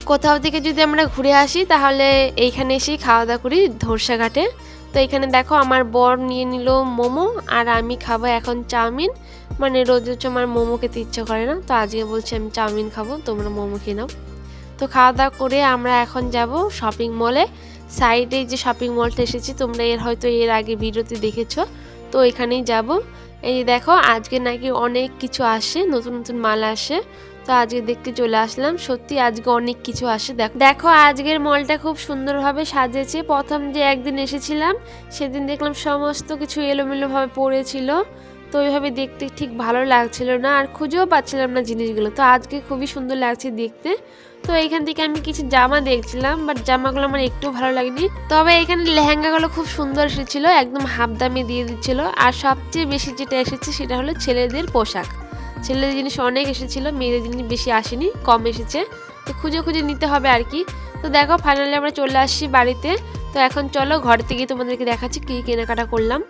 কোথাও থেকে যদি আমরা ঘুরে আসি, তাহলে এইখানে এসেই খাওয়া দাওয়া করি ধর্ষা ঘাটে তো এখানে দেখো আমার বর নিয়ে নিল মোমো, আর আমি খাব এখন চাউমিন। মানে রোজ হচ্ছে আমার মোমো খেতে ইচ্ছা করে না, তো আজকে বলছি আমি চাউমিন খাব, তোমরা মোমো খেয়ে নাও। তো খাওয়া দাওয়া করে আমরা এখন যাব শপিং মলে সাইডে যে শপিং মলটা এসেছি, তোমরা এর হয়তো এর আগে ভিডিওতে দেখেছ। তো এখানেই যাব। এই দেখো, আজকে নাকি অনেক কিছু আসে, নতুন নতুন মাল আসে। তো আজকে দেখতে চলে আসলাম। সত্যি আজকে অনেক কিছু আসে। দেখো দেখো আজকের মলটা খুব সুন্দরভাবে সাজেছে। প্রথম যে একদিন এসেছিলাম, সেদিন দেখলাম সমস্ত কিছু এলোমেলোভাবে পড়েছিল। তো ওইভাবে দেখতে ঠিক ভালো লাগছিল না, আর খুঁজেও পাচ্ছিলাম না জিনিসগুলো। তো আজকে খুবই সুন্দর লাগছে দেখতে। তো এইখান থেকে আমি কিছু জামা দেখছিলাম বাট জামাগুলো আমার একটু ভালো লাগেনি। তবে এখানে লেহেঙ্গাগুলো খুব সুন্দর এসেছিল, একদম হাফ দামে দিয়ে দিচ্ছিল। আর সবচেয়ে বেশি যেটা এসেছে, সেটা হলো ছেলেদের পোশাক। ছেলেদের জিনিস অনেক এসেছিল, মেয়েদের জিনিস বেশি আসেনি, কম এসেছে। তো খুঁজে খুঁজে নিতে হবে আর কি। তো দেখো ফাইনালি আমরা চলে আসছি বাড়িতে। তো এখন চলো ঘর থেকে তোমাদেরকে দেখাচ্ছি কী কেনাকাটা করলাম।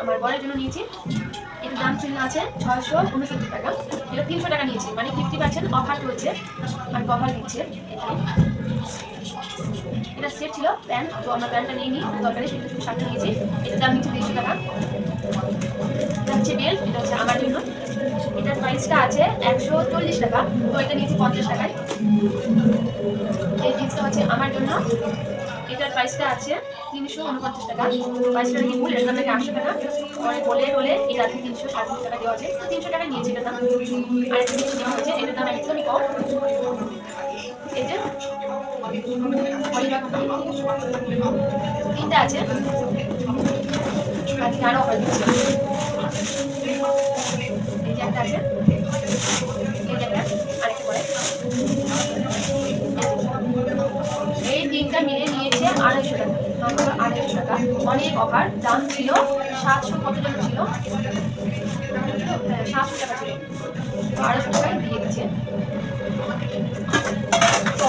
আমার বরের জন্য নিয়েছি। এটার দাম ছিল আছে ছয়শো উনসত্তর টাকা। এটা তিনশো টাকা নিয়েছি মানে ফিফটি পার্সেন্ট অফার রয়েছে, আর কভার দিচ্ছে এটা সেট ছিল প্যান্ট, তো আমরা প্যান্টটা নিয়ে নিই, দরকারে সেটা শুধু শার্টটা নিয়েছি। এটার দাম নিচ্ছে দেড়শো টাকা। এটা হচ্ছে বেল্ট এটা হচ্ছে আমার জন্য। এটার প্রাইসটা আছে একশো চল্লিশ টাকা, তো এটা নিয়েছি পঞ্চাশ টাকায়। এই জিন্সটা হচ্ছে আমার জন্য। এটার প্রাইসটা আছে তিনশো উনপঞ্চাশ টাকা। প্রাইসটা নাকি ভুল এটা থেকে আটশো টাকা পরে বলে বলে এটা আছে তিনশো সাতত্রিশ টাকা দেওয়া আছে। তো তিনশো টাকা নিয়েছি এটার দাম। আর একটা নেওয়া হয়েছে এটার দাম একদমই কম। এই যে তিনটা আছে। আজকে আরও অফার দিচ্ছে। এই যে একটা আছে। এই যে একটা, আরেকটা পরে। তিনটা মিলে নিয়েছে আড়াইশো টাকা। আড়াইশো টাকা। অনেক অফার দাম ছিল সাতশো কত টাকা ছিল? হ্যাঁ সাতশো টাকা ছিল। আড়াইশো টাকায় দিয়ে দিচ্ছে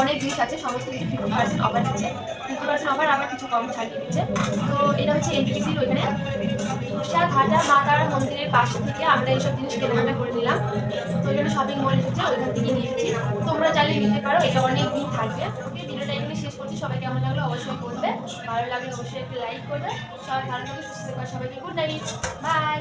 অনেক জিনিস আছে, সমস্ত কিছু ফিফটি পার্সেন্ট অফার দিচ্ছে ফিফটি পার্সেন্ট অফার আবার কিছু কম ছাড় দিয়ে দিচ্ছে। তো এটা হচ্ছে এনটিসির ওইখানে। ঘাটা মা তারা মন্দিরের পাশে থেকে আমরা এইসব জিনিস কেনাকাটা করে নিলাম। তো এখানে শপিং মল এসেছে, ওইখান থেকে নিয়ে চাইলে নিতে পারো, এটা অনেক দিন থাকবে। ওকে, ভিডিওটা এখানে শেষ করছি সবাই কেমন লাগল অবশ্যই করবে। ভালো লাগলে অবশ্যই একটু লাইক করবে। সবাই ভালো থাকবে সুস্থ থাকবে সবাইকে গুড নাইট বাই